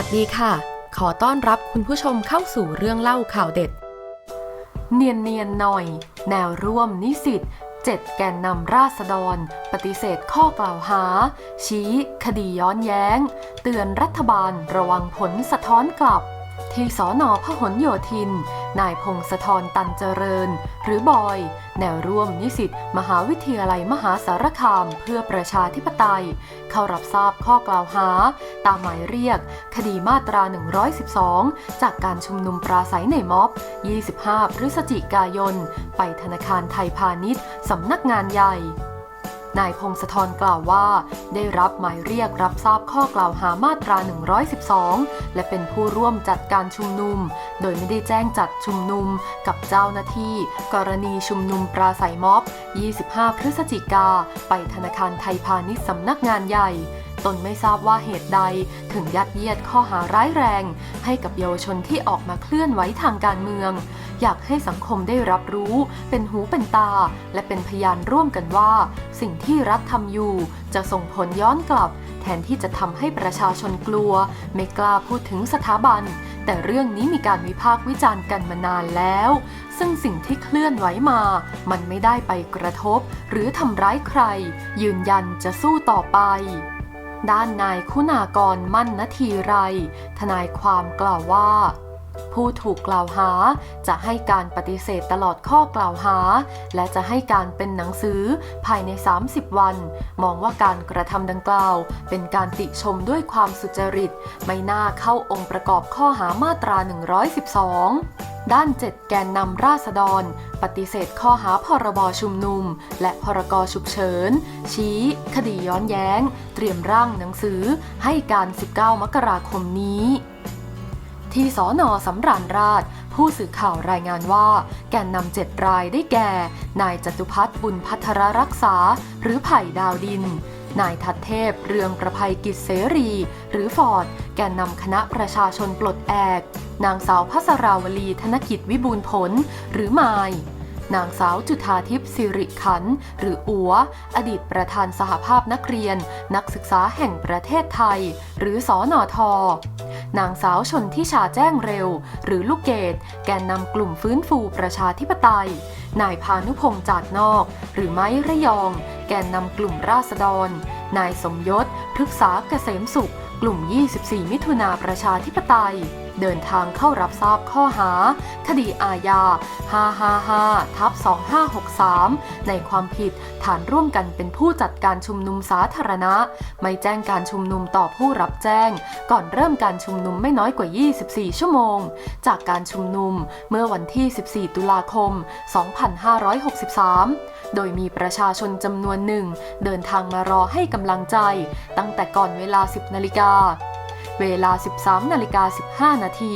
วัสดีค่ะ ขอต้อนรับคุณผู้ชมเข้าสู่เรื่องเล่าข่าวเด็ด เนียนเนียนหน่อย แนวร่วมนิสิตเจ็ดแกนนำราษฎร ปฏิเสธข้อกล่าวหา ชี้ คดีย้อนแย้ง เตือนรัฐบาลระวังผลสะท้อนกลับ ที่สอนอพหลโยธิน นายพงศธรตันเจริญ หรือบอย แนวร่วมนิสิตมหาวิทยาลัยมหาสารคามเพื่อประชาธิปไตย เข้ารับทราบข้อกล่าวหา ตามหมายเรียก คดีมาตรา 112 จากการชุมนุมปราศัยในม็อบ 25 พฤศจิกายน ไปธนาคารไทยพาณิชย์สำนักงานใหญ่ นายพงศธรกล่าวว่า ได้รับหมายเรียกรับทราบข้อกล่าวหามาตรา 112 และเป็นผู้ร่วมจัดการชุมนุม โดยไม่ได้แจ้งจัดชุมนุมกับเจ้าหน้าที่ กรณีชุมนุมปราศัยม็อบ 25 พฤศจิกา ไปธนาคารไทยพาณิชย์สำนักงานใหญ่ ตนไม่ทราบว่าเหตุใดถึงยัดเยียดข้อหาร้ายแรง ให้กับเยาวชนที่ออกมาเคลื่อนไหวทางการเมือง อยากให้สังคมได้รับรู้ เป็นหูเป็นตา และเป็นพยานร่วมกันว่า สิ่งที่รัฐทำอยู่ จะส่งผลย้อนกลับ แทนที่จะทำให้ประชาชนกลัว ไม่กล้าพูดถึงสถาบัน แต่เรื่องนี้มีการวิพากษ์วิจารณ์กันมานานแล้ว ซึ่งสิ่งที่เคลื่อนไหวมา มันไม่ได้ไปกระทบ หรือทำร้ายใคร ยืนยันจะสู้ต่อไป ด้านนายคุณากรมั่นนทีไร ทนายความกล่าวว่า ผู้ถูกกล่าวหาจะให้การปฏิเสธตลอดข้อกล่าวหา และจะให้การเป็นหนังสือภายใน 30 วัน มองว่าการกระทำดังกล่าว เป็นการติชมด้วยความสุจริต ไม่น่าเข้าองค์ประกอบข้อหามาตรา 112 ด้าน 7 แกนนำราษฎร ปฏิเสธข้อหาพรบชุมนุม และพรกฉุกเฉิน ชี้ คดีย้อนแย้ง เตรียมร่างหนังสือให้การ 19 มกราคมนี้ ที่สอนอสำราญราชผู้สื่อข่าวรายงานว่า แกนนำเจ็ดรายได้แก่ นายจตุพัฒน์บุญพัทรรักษา หรือไผ่ดาวดิน นายทัตเทพ เรืองประภัยกิจเสรี หรือฟอร์ด แกนนำคณะประชาชนปลดแอก นางสาวพัสราวลีธนกิจวิบูลย์ผล หรือมายนางสาวจุธาทิพย์สิริขัน หรืออัว อดีตประธานสหภาพนักเรียน นักศึกษาแห่งประเทศไทย หรือสอนอทนางสาวชนทิชาแจ้งเร็ว หรือลูกเกดแกนนำกลุ่มฟื้นฟูประชาธิปไตย นายพานุพงษ์จาดนอก หรือไม้ระยอง แกนนำกลุ่มราษฎร นายสมยศพฤกษาเกษมสุข กลุ่ม 24 มิถุนาประชาธิปไตย เดินทางเข้ารับทราบข้อหา คดีอาญา 555ทับ2563 ในความผิดฐานร่วมกันเป็นผู้จัดการชุมนุมสาธารณะ ไม่แจ้งการชุมนุมต่อผู้รับแจ้ง ก่อนเริ่มการชุมนุมไม่น้อยกว่า 24 ชั่วโมง จากการชุมนุมเมื่อวันที่ 14 ตุลาคม 2563 โดยมีประชาชนจำนวนหนึ่ง เดินทางมารอให้กำลังใจ ตั้งแต่ก่อนเวลา 10 นาฬิกา เวลา 13นาฬิกา15 นาที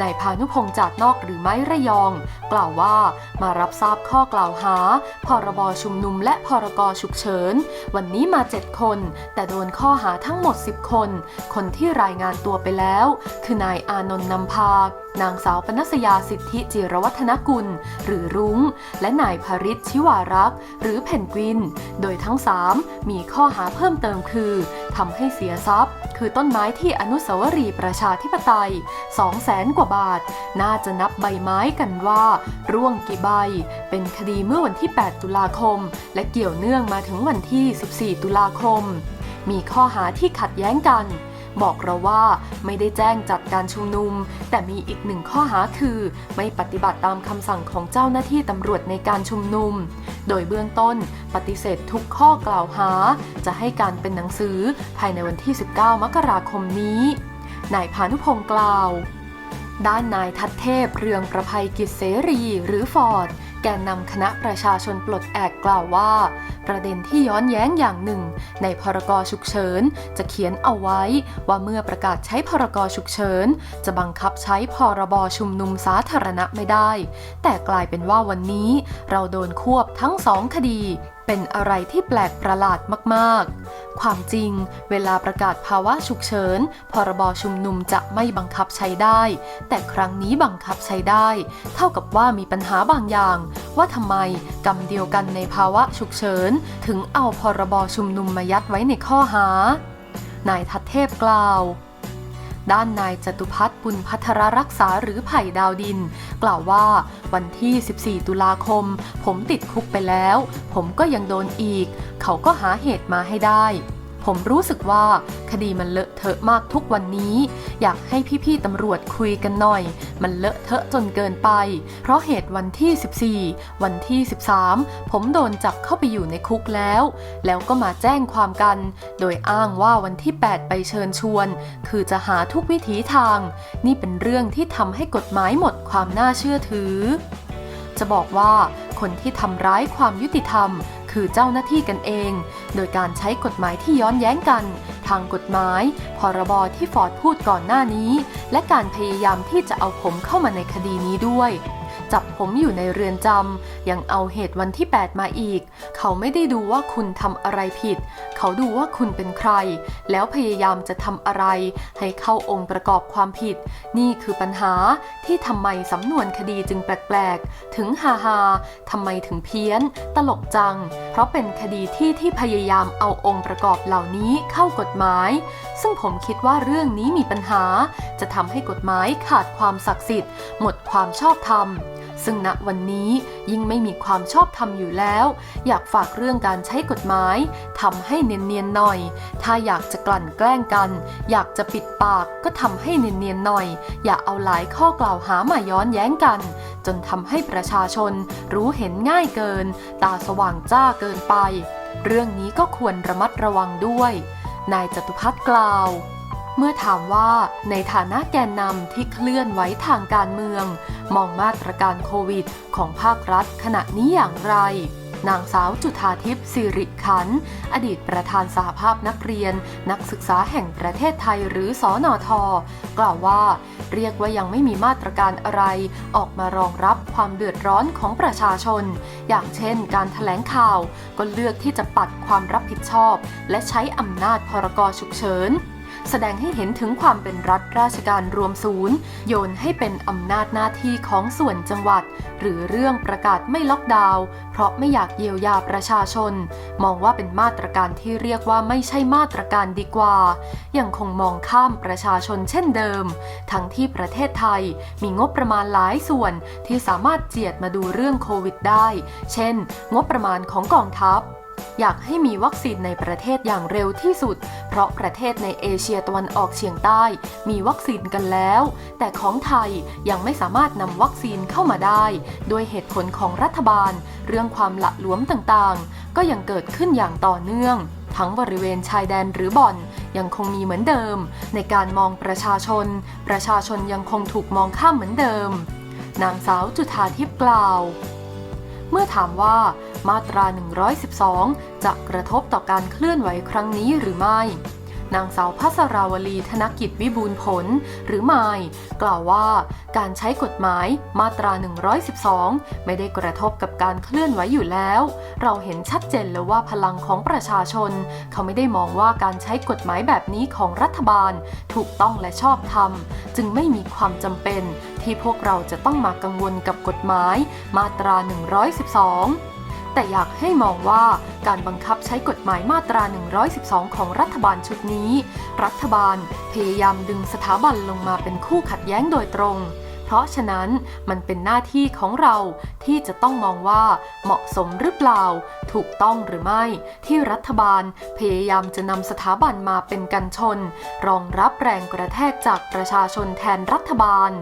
นายพานุพงษ์จาดนอกหรือไม้ระยอง กล่าวว่ามารับทราบข้อกล่าวหา พรบชุมนุมและพรกฉุกเฉิน วันนี้มา 7 คน แต่โดนข้อหาทั้งหมด 10 คน คนที่รายงานตัวไปแล้ว คือนายอานนท์นำพานางสาวปนัสยาสิทธิจิรวัฒนกุล หรือรุง้ง และนายภริศชิวารักษ์ หรือเพนกวิน โดยทั้ง 3 มีข้อหาเพิ่มเติมคือทำให้เสียทรัพย์ คือต้นไม้ที่อนุสาวรีย์ประชาธิปไตย2แสนกว่าบาท น่าจะนับใบไม้กันว่า ร่วงกี่ใบ เป็นคดีเมื่อวันที่ 8 ตุลาคม และเกี่ยวเนื่องมาถึงวันที่ 14 ตุลาคม มีข้อหาที่ขัดแย้งกันบอกเราว่าไม่ได้แจ้งจัดการชุมนุม แต่มีอีกหนึ่งข้อหาคือ ไม่ปฏิบัติตามคำสั่งของเจ้าหน้าที่ตำรวจในการชุมนุม โดยเบื้องต้นปฏิเสธทุกข้อกล่าวหา จะให้การเป็นหนังสือภายในวันที่ 19 มกราคมนี้ นายพานุพงศ์กล่าว ด้านนายทัดเทพเรืองประภัยกิจเสรีหรือฟอร์ด แกนนำคณะประชาชนปลดแอกกล่าวว่า ประเด็นที่ย้อนแย้งอย่างหนึ่ง ในพรกฉุกเฉินจะเขียนเอาไว้ ว่าเมื่อประกาศใช้พรกฉุกเฉินจะบังคับใช้พรบชุมนุมสาธารณะไม่ได้ แต่กลายเป็นว่าวันนี้ เราโดนควบทั้งสองคดี เป็นอะไรที่แปลกประหลาดมากๆ ความจริง เวลาประกาศภาวะฉุกเฉิน พรบชุมนุมจะไม่บังคับใช้ได้ แต่ครั้งนี้บังคับใช้ได้ เท่ากับว่ามีปัญหาบางอย่าง ว่าทำไมกรรมเดียวกันในภาวะฉุกเฉิน ถึงเอาพรบชุมนุมมายัดไว้ในข้อหานายทัตเทพกล่าว ด้านนายจตุพัฒน์บุญพัทรรักษาหรือไผ่ดาวดิน กล่าวว่าวันที่ 14 ตุลาคม ผมติดคุกไปแล้ว ผมก็ยังโดนอีก เขาก็หาเหตุมาให้ได้ ผมรู้สึกว่าคดีมันเลอะเทอะมากทุกวันนี้ อยากให้พี่ๆตำรวจคุยกันหน่อย มันเลอะเทอะจนเกินไป เพราะเหตุวันที่ 14 วันที่ 13 ผมโดนจับเข้าไปอยู่ในคุกแล้ว แล้วก็มาแจ้งความกัน โดยอ้างว่าวันที่ 8 ไปเชิญชวน คือจะหาทุกวิถีทาง นี่เป็นเรื่องที่ทำให้กฎหมายหมดความน่าเชื่อถือ จะบอกว่าคนที่ทำร้ายความยุติธรรม คือเจ้าหน้าที่กันเอง โดยการใช้กฎหมายที่ย้อนแย้งกัน ทางกฎหมาย พรบที่ฟอร์ดพูดก่อนหน้านี้ และการพยายามที่จะเอาผมเข้ามาในคดีนี้ด้วยจับผมอยู่ในเรือนจำยังเอาเหตุวันที่ 8 มาอีก เขาไม่ได้ดูว่าคุณทำอะไรผิด เขาดูว่าคุณเป็นใคร แล้วพยายามจะทำอะไร ให้เข้าองค์ประกอบความผิด นี่คือปัญหาที่ทำไมสำนวนคดีจึงแปลกๆ ถึงฮาฮาทำไมถึงเพี้ยน ตลกจัง เพราะเป็นคดีที่ที่พยายามเอาองค์ประกอบเหล่านี้เข้ากฎหมาย ซึ่งผมคิดว่าเรื่องนี้มีปัญหา จะทำให้กฎหมายขาดความศักดิ์สิทธิ์ หมดความชอบธรรม ซึ่งณวันนี้ยิ่งไม่มีความชอบธรรมอยู่แล้ว อยากฝากเรื่องการใช้กฎหมายทำให้เนียนๆหน่อย ถ้าอยากจะกลั่นแกล้งกัน อยากจะปิดปากก็ทำให้เนียนๆหน่อย อย่าเอาหลายข้อกล่าวหามาย้อนแย้งกัน จนทำให้ประชาชนรู้เห็นง่ายเกิน ตาสว่างจ้าเกินไป เรื่องนี้ก็ควรระมัดระวังด้วย นายจตุพัฒน์กล่าว เมื่อถามว่าในฐานะแกนนำที่เคลื่อนไหวทางการเมือง มองมาตรการโควิด ของภาครัฐขณะนี้อย่างไร นางสาวจุธาทิพย์สิริขัน อดีตประธานสหภาพนักเรียน นักศึกษาแห่งประเทศไทยหรือสอนอทกล่าวว่า เรียกว่ายังไม่มีมาตรการอะไร ออกมารองรับความเดือดร้อนของประชาชน อย่างเช่น การถแถลงข่าว ก็เลือกที่จะปัดความรับผิดชอบ และใช้อำนาจพรกฉุกเฉิน แสดงให้เห็นถึงความเป็นรัฐราชการรวมศูนย์ โยนให้เป็นอำนาจหน้าที่ของส่วนจังหวัด หรือเรื่องประกาศไม่ล็อกดาวน์เพราะไม่อยากเยียวยาประชาชน มองว่าเป็นมาตรการที่เรียกว่าไม่ใช่มาตรการดีกว่า ยังคงมองข้ามประชาชนเช่นเดิม ทั้งที่ประเทศไทยมีงบประมาณหลายส่วนที่สามารถเจียดมาดูเรื่องโควิดได้ เช่น งบประมาณของกองทัพ อยากให้มีวัคซีนในประเทศอย่างเร็วที่สุด เพราะประเทศในเอเชียตะวันออกเฉียงใต้ มีวัคซีนกันแล้ว แต่ของไทยยังไม่สามารถนำวัคซีนเข้ามาได้ด้วยเหตุผลของรัฐบาล เรื่องความละหลวมต่างๆ ก็ยังเกิดขึ้นอย่างต่อเนื่อง ทั้งบริเวณชายแดนหรือบ่อนยังคงมีเหมือนเดิม ในการมองประชาชน ประชาชนยังคงถูกมองข้ามเหมือนเดิม นางสาวจุธาทิพย์กล่าว เมื่อถามว่า มาตรา 112 จะกระทบต่อการเคลื่อนไหวครั้งนี้หรือไม่ นางสาวพัสราวลีธนกิจวิบูลย์ผล หรือไม่กล่าวว่า การใช้กฎหมายมาตรา 112 ไม่ได้กระทบกับการเคลื่อนไหวอยู่แล้ว เราเห็นชัดเจนแล้วว่าพลังของประชาชน เขาไม่ได้มองว่าการใช้กฎหมายแบบนี้ของรัฐบาล ถูกต้องและชอบธรรม จึงไม่มีความจำเป็นที่พวกเราจะต้องมากังวลกับกฎหมายมาตรา 112 แต่อยากให้มองว่าการบังคับใช้กฎหมายมาตรา 112 ของรัฐบาลชุดนี้ รัฐบาลพยายามดึงสถาบันลงมาเป็นคู่ขัดแย้งโดยตรง เพราะฉะนั้นมันเป็นหน้าที่ของเราที่จะต้องมองว่าเหมาะสมหรือเปล่า ถูกต้องหรือไม่ ที่รัฐบาลพยายามจะนำสถาบันมาเป็นกันชน รองรับแรงกระแทกจากประชาชนแทนรัฐบาล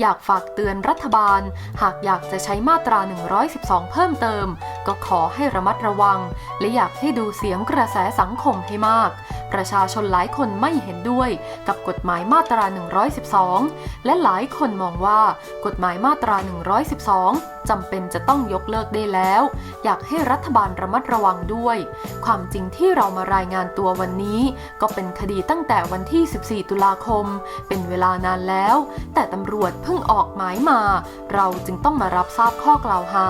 อยากฝากเตือนรัฐบาล หากอยากจะใช้มาตรา 112 เพิ่มเติม ก็ขอให้ระมัดระวัง และอยากให้ดูเสียงกระแสสังคมให้มาก ประชาชนหลายคนไม่เห็นด้วยกับกฎหมายมาตรา 112 และหลายคนมองว่ากฎหมายมาตรา 112 จำเป็นจะต้องยกเลิกได้แล้ว อยากให้รัฐบาลระมัดระวังด้วย ความจริงที่เรามารายงานตัววันนี้ ก็เป็นคดีตั้งแต่วันที่ 14 ตุลาคม เป็นเวลานานแล้ว แต่ตำรวจเพิ่งออกหมายมา เราจึงต้องมารับทราบข้อกล่าวหา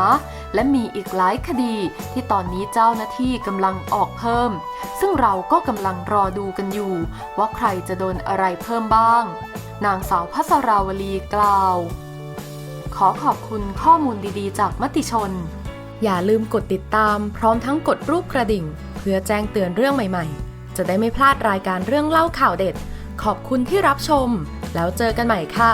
และมีอีกหลายคดีที่ตอนนี้เจ้าหน้าที่กำลังออกเพิ่ม ซึ่งเราก็กำลังรอดูกันอยู่ ว่าใครจะโดนอะไรเพิ่มบ้าง นางสาวพัสราวลีกล่าว ขอขอบคุณข้อมูลดีๆ จากมติชน อย่าลืมกดติดตามพร้อมทั้งกดรูปกระดิ่ง เพื่อแจ้งเตือนเรื่องใหม่ๆ จะได้ไม่พลาดรายการเรื่องเล่าข่าวเด็ด ขอบคุณที่รับชม แล้วเจอกันใหม่ค่ะ